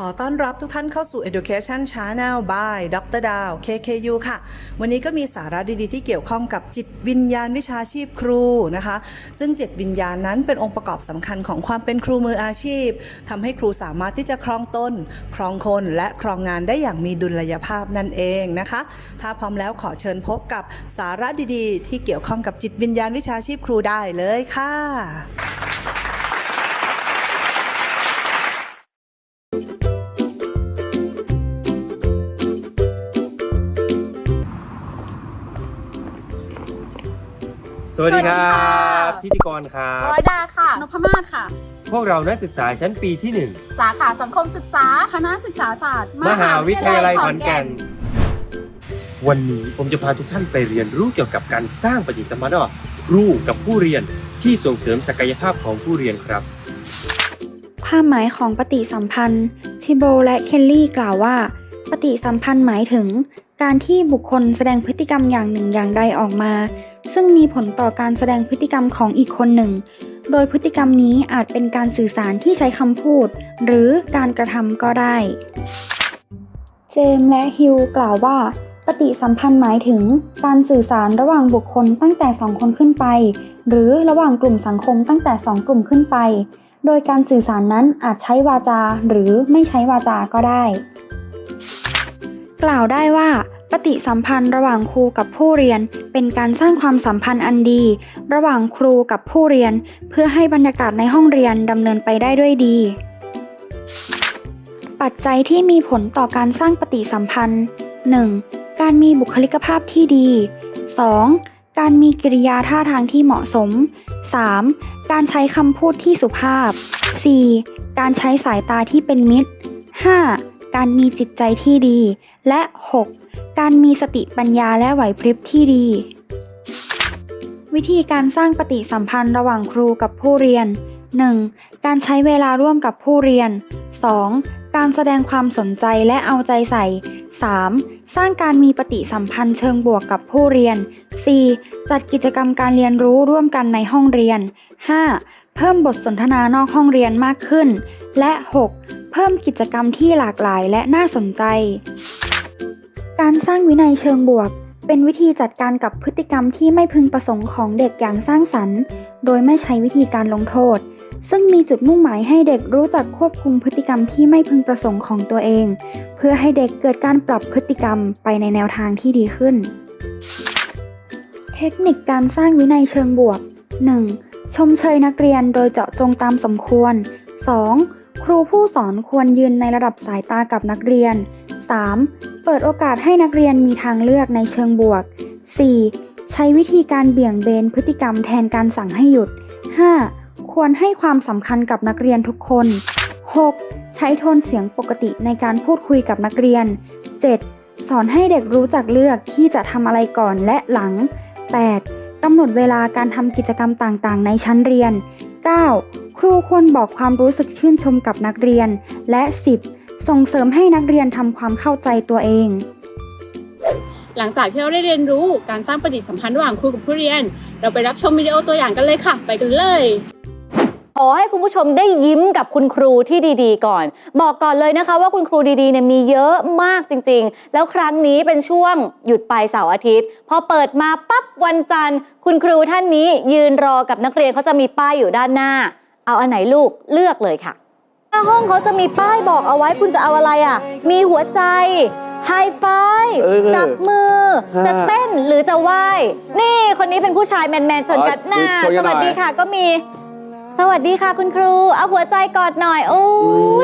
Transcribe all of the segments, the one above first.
ขอต้อนรับทุกท่านเข้าสู่ Education Channel by ดรดาว KKU ค่ะ วันนี้ก็มีสาระดีๆ ที่เกี่ยวข้องกับจิตวิญญาณวิชาชีพครูนะคะ ซึ่งจิตวิญญาณนั้นเป็นองค์ประกอบสำคัญของความเป็นครูมืออาชีพทำให้ครูสามารถที่จะครองตนครองคน และครองงานได้อย่างมีดุลยภาพนั่นเองนะคะ ถ้าพร้อมแล้วขอเชิญพบกับสาระดีๆ ที่เกี่ยวข้องกับจิตวิญญาณวิชาชีพครูได้เลยค่ะ สวัสดีครัสวัสดีค่ะบพิธีกรครับ ร้อยดาค่ะ นพมาศค่ะ พวกเรานักศึกษาชั้นปีที่ สาขาสังคมศึกษา คณะศึกษาศาสตร์1 มหาวิทยาลัยขอนแก่น วันนี้ผมจะพาทุกท่านไปเรียนรู้เกี่ยวกับการสร้างปฏิสัมพันธ์ระหว่างครูกับผู้เรียนที่ส่งเสริมศักยภาพของผู้เรียนครับ ความหมายของปฏิสัมพันธ์ ทิโบและเคลลี่กล่าวว่า ปฏิสัมพันธ์หมายถึง การที่บุคคลแสดงพฤติกรรมอย่างหนึ่งอย่างใดออกมา ซึ่งมีผลต่อการแสดงพฤติกรรมของอีกคนหนึ่ง โดยพฤติกรรมนี้อาจเป็นการสื่อสารที่ใช้คำพูด หรือการกระทำก็ได้ เจมส์และฮิวกล่าวว่า ปฏิสัมพันธ์หมายถึง การสื่อสารระหว่างบุคคลตั้งแต่สองคนขึ้นไป หรือระหว่างกลุ่มสังคมตั้งแต่สองกลุ่มขึ้นไป โดยการสื่อสารนั้นอาจใช้วาจาหรือไม่ใช้วาจาก็ได้ กล่าวได้ว่าปฏิสัมพันธ์ระหว่างครูกับผู้เรียน เป็นการสร้างความสัมพันธ์อันดี ระหว่างครูกับผู้เรียน เพื่อให้บรรยากาศในห้องเรียนดำเนินไปได้ด้วยดี ปัจจัยที่มีผลต่อการสร้างปฏิสัมพันธ์ 1. การมีบุคลิกภาพที่ดี 2. การมีกิริยาท่าทางที่เหมาะสม 3. การใช้คำพูดที่สุภาพ 4. การใช้สายตาที่เป็นมิตร 5. การมีจิตใจที่ดี และ 6. การมีสติปัญญาและไหวพริบที่ดี วิธีการสร้างปฏิสัมพันธ์ระหว่างครูกับผู้เรียน 1. การใช้เวลาร่วมกับผู้เรียน 2. การแสดงความสนใจและเอาใจใส่ 3. สร้างการมีปฏิสัมพันธ์เชิงบวกกับผู้เรียน 4. จัดกิจกรรมการเรียนรู้ร่วมกันในห้องเรียน 5. เพิ่มบทสนทนานอกห้องเรียนมากขึ้น และ 6. เพิ่มกิจกรรมที่หลากหลายและน่าสนใจ การสร้างวินัยเชิงบวก เป็นวิธีจัดการกับพฤติกรรมที่ไม่พึงประสงค์ของเด็กอย่างสร้างสรรค์ โดยไม่ใช้วิธีการลงโทษ ซึ่งมีจุดมุ่งหมายให้เด็กรู้จักควบคุมพฤติกรรมที่ไม่พึงประสงค์ของตัวเอง เพื่อให้เด็กเกิดการปรับพฤติกรรมไปในแนวทางที่ดีขึ้น เทคนิคการสร้างวินัยเชิงบวก 1. ชมเชยนักเรียนโดยเจาะจงตามสมควร 2. ครูผู้สอนควรยืนในระดับสายตากับนักเรียน 3. เปิดโอกาสให้นักเรียนมีทางเลือกในเชิงบวก 4. ใช้วิธีการเบี่ยงเบนพฤติกรรมแทนการสั่งให้หยุด 5. ควรให้ความสำคัญกับนักเรียนทุกคน 6. ใช้โทนเสียงปกติในการพูดคุยกับนักเรียน 7. สอนให้เด็กรู้จักเลือกที่จะทำอะไรก่อนและหลัง 8. กำหนดเวลาการทำกิจกรรมต่างๆ ในชั้นเรียน 9. ครูควรบอกความรู้สึกชื่นชมกับนักเรียน และ 10. ส่งเสริมให้นักเรียนทำความเข้าใจตัวเอง หลังจากที่เราได้เรียนรู้การสร้างปฏิสัมพันธ์ระหว่างครูกับผู้เรียน เราไปรับชมวิดีโอตัวอย่างกันเลยค่ะ ไปกันเลยขอให้คุณผู้ชมได้ยิ้มกับคุณครูที่ดีๆ ก่อน บอกก่อนเลยนะคะว่าคุณครูดีๆเนี่ยมีเยอะมากจริงๆ แล้วครั้งนี้เป็นช่วงหยุดไปเสาร์อาทิตย์ พอเปิดมาปั๊บวันจันทร์ คุณครูท่านนี้ยืนรอกับนักเรียนเขาจะมีป้ายอยู่ด้านหน้า เอาอันไหนลูกเลือกเลยค่ะหน้าห้องเขาจะมีป้ายบอกเอาไว้คุณจะเอาอะไรอะ มีหัวใจไฮไฟเออจับมือ ฮะจะเต้นหรือจะไหว้ นี่คนนี้เป็นผู้ชายแมนๆชนกันหน้าชนกันสหน่วัอยสดีค่ะก็มี สวัสดีค่ะคุณครู เอาหัวใจกอดหน่อย โอ้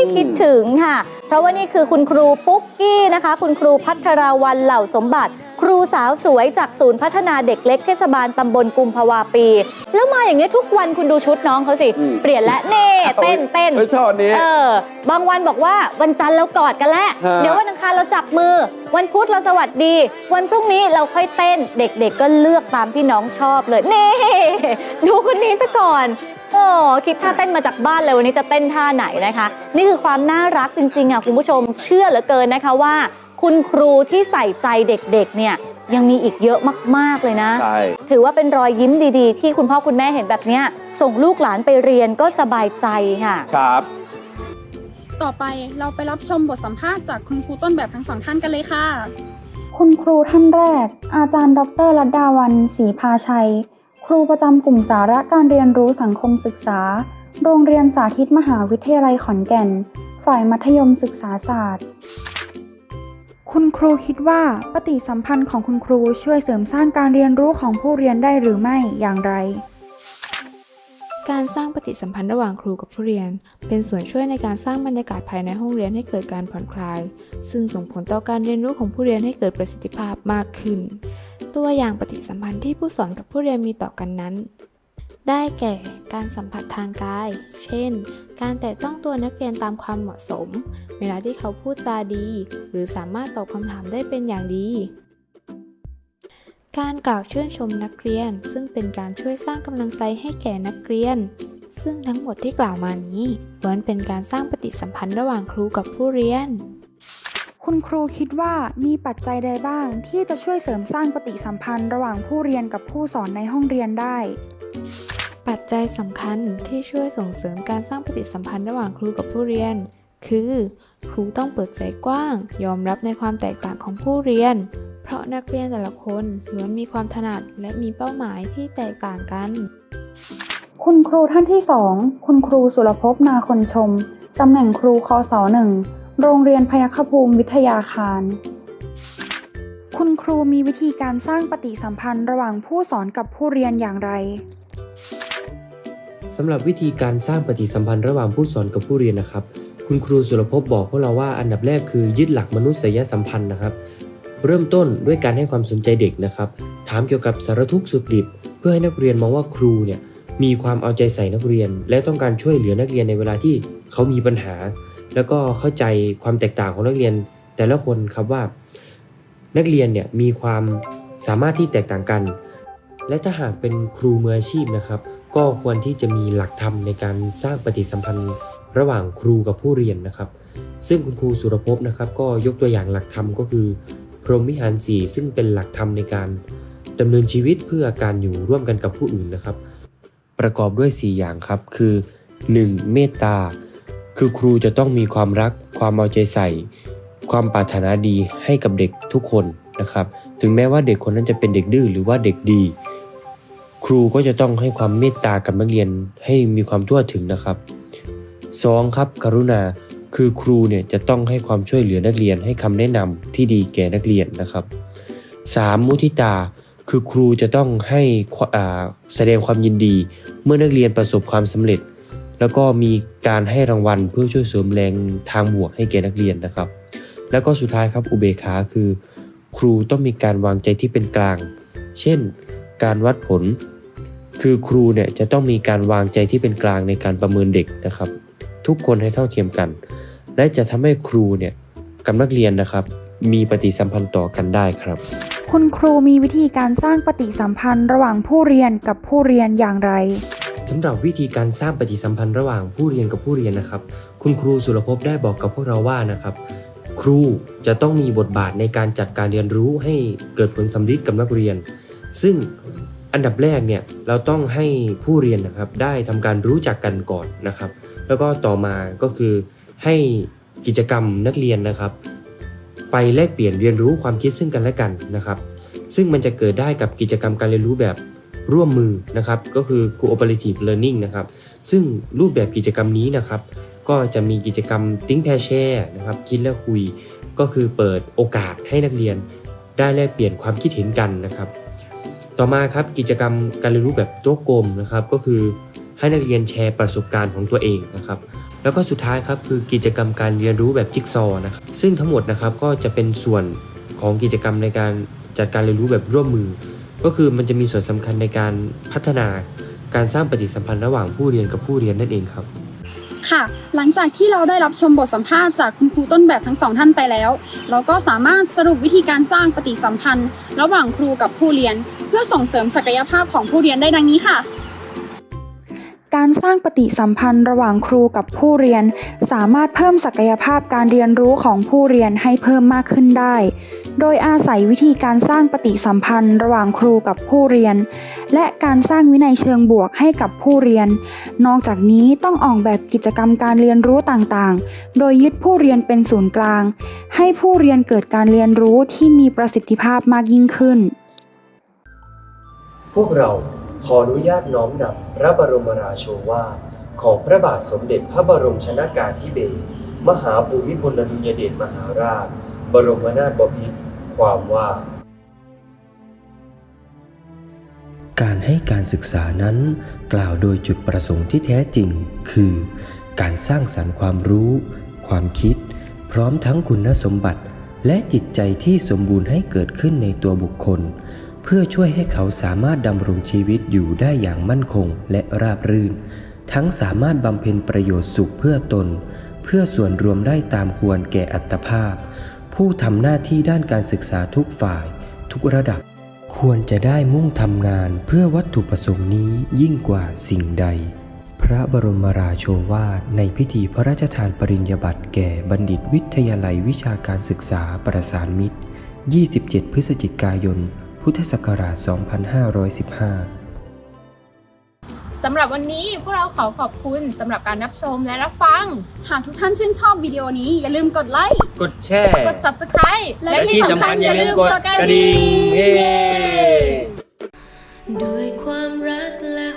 ยคิดถึงค่ะ เพราะว่านี่คือคุณครูปุ๊กกี้นะคะ คุณครูพัทราวันเหล่าสมบัติ ครูสาวสวยจากศูนย์พัฒนาเด็กเล็กเทศบาลตำบลกุมภาวาปี แล้วมาอย่างนี้ยทุกวันคุณดูชุดน้องเขาสิอืมเปลี่ยนและเน่เต้นเต้นเอ้ยชอบอันนี้เออบางวันบอกว่าวันจันทร์เรากอดกันแล้วฮะเดี๋ยววันอังคารเราจับมือ วันพุธเราสวัสดี วันพรุ่งนี้เราค่อยเต้น เด็กๆก็เลือกตามที่น้องชอบเลยนี่ดูคนนี้ซะก่อนโอ้ คิดท่าเต้นมาจากบ้านเลยวันนี้จะเต้นท่าไหนนะคะ นี่คือความน่ารักจริงๆอะคุณผู้ชมเชื่อเหลือเกินนะคะว่า คุณครูที่ใส่ใจเด็กๆ เนี่ยยังมีอีกเยอะมากๆเลยนะ ใช่ ถือว่าเป็นรอยยิ้มดีๆ ที่คุณพ่อคุณแม่เห็นแบบเนี้ยส่งลูกหลานไปเรียนก็สบายใจค่ะ ครับ ต่อไปเราไปรับชมบทสัมภาษณ์จากคุณครูต้นแบบทั้งสองท่านกันเลยค่ะ คุณครูท่านแรก อาจารย์ดรรัตดาวันศรีพาชัย ครูประจำกลุ่มสาระการเรียนรู้สังคมศึกษา โรงเรียนสาธิตมหาวิทยาลัยขอนแก่น ฝ่ายมัธยมศึกษาศาสตร์ คุณครูคิดว่าปฏิสัมพันธ์ของคุณครูช่วยเสริมสร้างการเรียนรู้ของผู้เรียนได้หรือไม่อย่างไร การสร้างปฏิสัมพันธ์ระหว่างครูกับผู้เรียน เป็นส่วนช่วยในการสร้างบรรยากาศภายในห้องเรียนให้เกิดการผ่อนคลาย ซึ่งส่งผลต่อการเรียนรู้ของผู้เรียนให้เกิดประสิทธิภาพมากขึ้น ตัวอย่างปฏิสัมพันธ์ที่ผู้สอนกับผู้เรียนมีต่อกันนั้น ได้แก่การสัมผัสทางกาย เช่น การแตะต้องตัวนักเรียนตามความเหมาะสม เวลาที่เขาพูดจาดี หรือสามารถตอบคำถามได้เป็นอย่างดี การกล่าวชื่นชมนักเรียน ซึ่งเป็นการช่วยสร้างกำลังใจให้แก่นักเรียน ซึ่งทั้งหมดที่กล่าวมานี้ล้วนเป็นการสร้างปฏิสัมพันธ์ระหว่างครูกับผู้เรียน คุณครูคิดว่ามีปัจจัยใดบ้าง ที่จะช่วยเสริมสร้างปฏิสัมพันธ์ระหว่างผู้เรียนกับผู้สอนในห้องเรียนได้ ปัจจัยสำคัญที่ช่วยส่งเสริมการสร้างปฏิสัมพันธ์ระหว่างครูกับผู้เรียน คือ ครูต้องเปิดใจกว้าง ยอมรับในความแตกต่างของผู้เรียน เพราะนักเรียนแต่ละคนล้วนมีความถนัดและมีเป้าหมายที่แตกต่างกัน คุณครูท่านที่สองคุณครูสุรภพนาคนชมตำแหน่งครูคศหนึ่ง โรงเรียนพยัคฆภูมิวิทยาคาร คุณครูมีวิธีการสร้างปฏิสัมพันธ์ระหว่างผู้สอนกับผู้เรียนอย่างไรสำหรับวิธีการสร้างปฏิสัมพันธ์ระหว่างผู้สอนกับผู้เรียนนะครับ คุณครูสุรภพบอกพวกเราว่าอันดับแรกคือยึดหลักมนุษยสัมพันธ์นะครับ เริ่มต้นด้วยการให้ความสนใจเด็กนะครับ ถามเกี่ยวกับสารทุกข์สุขดิบ เพื่อให้นักเรียนมองว่าครูเนี่ยมีความเอาใจใส่นักเรียน และต้องการช่วยเหลือนักเรียนในเวลาที่เขามีปัญหา แล้วก็เข้าใจความแตกต่างของนักเรียน แต่ละคนครับว่า นักเรียนเนี่ยมีความสามารถที่แตกต่างกัน และถ้าหากเป็นครูมืออาชีพนะครับ ก็ควรที่จะมีหลักธรรมในการสร้างปฏิสัมพันธ์ระหว่างครูกับผู้เรียนนะครับ ซึ่งคุณครูสุรภพนะครับ ก็ยกตัวอย่างหลักธรรมก็คือ พรหมวิหารสีซึ่งเป็นหลักธรรมในการดำเนินชีวิตเพื่อการอยู่ร่วมกันกับผู้อื่นนะครับ ประกอบด้วย 4 อย่างครับคือ 1. เมตตา คือครูจะต้องมีความรัก ความเอาใจใส่ ความปรารถนาดีให้กับเด็กทุกคนนะครับ ถึงแม้ว่าเด็กคนนั้นจะเป็นเด็กดื้อหรือว่าเด็กดี ครูก็จะต้องให้ความเมตตากับนักเรียนให้มีความทั่วถึงนะครับ 2. ครับกรุณาคือครูเนี่ยจะต้องให้ความช่วยเหลือนักเรียนให้คำแนะนำที่ดีแก่นักเรียนนะครับ 3. มุทิตาคือครูจะต้องให้แสดงความยินดี เมื่อนักเรียนประสบความสำเร็จ แล้วก็มีการให้รางวัลเพื่อช่วยเสริมแรงทางบวกให้แก่นักเรียนนะครับ แล้วก็สุดท้ายครับอุเบกขาคือ ครูต้องมีการวางใจที่เป็นกลาง เช่น การวัดผล คือครูเนี่ยจะต้องมีการวางใจที่เป็นกลางในการประเมินเด็กนะครับ ทุกคนให้เท่าเทียมกัน และจะทำให้ครูเนี่ยกับนักเรียนนะครับ มีปฏิสัมพันธ์ต่อกันได้ครับ คุณครูมีวิธีการสร้างปฏิสัมพันธ์ระหว่างผู้เรียนกับผู้เรียนอย่างไร สำหรับวิธีการสร้างปฏิสัมพันธ์ระหว่างผู้เรียนกับผู้เรียนนะครับ คุณครูสุรภพได้บอกกับพวกเราว่านะครับ ครูจะต้องมีบทบาทในการจัดการเรียนรู้ให้เกิดผลสำลิดกับนักเรียน ซึ่งอันดับแรกเนี่ยเราต้องให้ผู้เรียนนะครับได้ทำการรู้จักกันก่อนนะครับ แล้วก็ต่อมาก็คือให้กิจกรรมนักเรียนนะครับ ไปแลกเปลี่ยนเรียนรู้ความคิดซึ่งกันและกันนะครับ ซึ่งมันจะเกิดได้กับกิจกรรมการเรียนรู้แบบ ร่วมมือนะครับก็คือ cooperative learning นะครับซึ่งรูปแบบกิจกรรมนี้นะครับก็จะมีกิจกรรม think pair share นะครับคิดและคุย ก็คือเปิดโอกาสให้นักเรียน ได้แลกเปลี่ยนความคิดเห็นกันนะครับ ต่อมาครับกิจกรรมการเรียนรู้แบบโต๊ะกลมนะครับก็คือให้นักเรียนแชร์ประสบการณ์ของตัวเองนะครับแล้วก็สุดท้ายครับคือกิจกรรมการเรียนรู้แบบจิ๊กซอว์นะครับซึ่งทั้งหมดนะครับก็จะเป็นส่วนของกิจกรรมในการจัดการเรียนรู้แบบร่วมมือ ก็คือมันจะมีส่วนสำคัญในการพัฒนาการสร้างปฏิสัมพันธ์ระหว่างผู้เรียนกับผู้เรียนนั่นเองครับ ค่ะ หลังจากที่เราได้รับชมบทสัมภาษณ์จากคุณครูต้นแบบทั้งสองท่านไปแล้ว เราก็สามารถสรุปวิธีการสร้างปฏิสัมพันธ์ ระหว่างครูกับผู้เรียน เพื่อส่งเสริมศักยภาพของผู้เรียนได้ดังนี้ค่ะ การสร้างปฏิสัมพันธ์ระหว่างครูกับผู้เรียน สามารถเพิ่มศักยภาพการเรียนรู้ของผู้เรียนให้เพิ่มมากขึ้นได้ โดยอาศัยวิธีการสร้างปฏิสัมพันธ์ระหว่างครูกับผู้เรียน และการสร้างวินัยเชิงบวกให้กับผู้เรียน นอกจากนี้ต้องออกแบบกิจกรรมการเรียนรู้ต่างๆ โดยยึดผู้เรียนเป็นศูนย์กลาง ให้ผู้เรียนเกิดการเรียนรู้ที่มีประสิทธิภาพมากยิ่งขึ้น พวกเรา ขออนุญาตน้อมนำพระบรมราโชวาทของพระบาทสมเด็จพระบรมชนากาธิเบศรมหาภูมิพลอดุลยเดชมหาราช บรมนาถบพิตรความว่า การให้การศึกษานั้น กล่าวโดยจุดประสงค์ที่แท้จริง คือ การสร้างสรรค์ความรู้ ความคิด พร้อมทั้งคุณสมบัติ และจิตใจที่สมบูรณ์ให้เกิดขึ้นในตัวบุคคล พื่อช่วยให้เขาสามารถดำรงชีวิตอยู่ได้อย่างมั่นคงและราบรื่น ทั้งสามารถบำเพ็ญประโยชน์สุขเพื่อตน เพื่อส่วนรวมได้ตามควรแก่อัตภาพ ผู้ทำหน้าที่ด้านการศึกษาทุกฝ่าย ทุกระดับ ควรจะได้มุ่งทำงานเพื่อวัตถุประสงค์นี้ยิ่งกว่าสิ่งใด พระบรมราโชวาทในพิธีพระราชทานปริญญาบัตรแก่บัณฑิตวิทยาลัยวิชาการศึกษาประสานมิตร 27 พฤศจิกายน พุทธศักราช 2515 สำหรับวันนี้พวกเราขอขอบคุณสำหรับการรับชมและรับฟัง หากทุกท่านชื่นชอบวิดีโอนี้อย่าลืมกดไลค์ กดแชร์ กด subscribe และและที่ที่สำสำคัคัญญออย่ย่าย่าลืลืมมกกดดกระกระดิ่ดิ่งงเย้เย้ด้วยความรักและ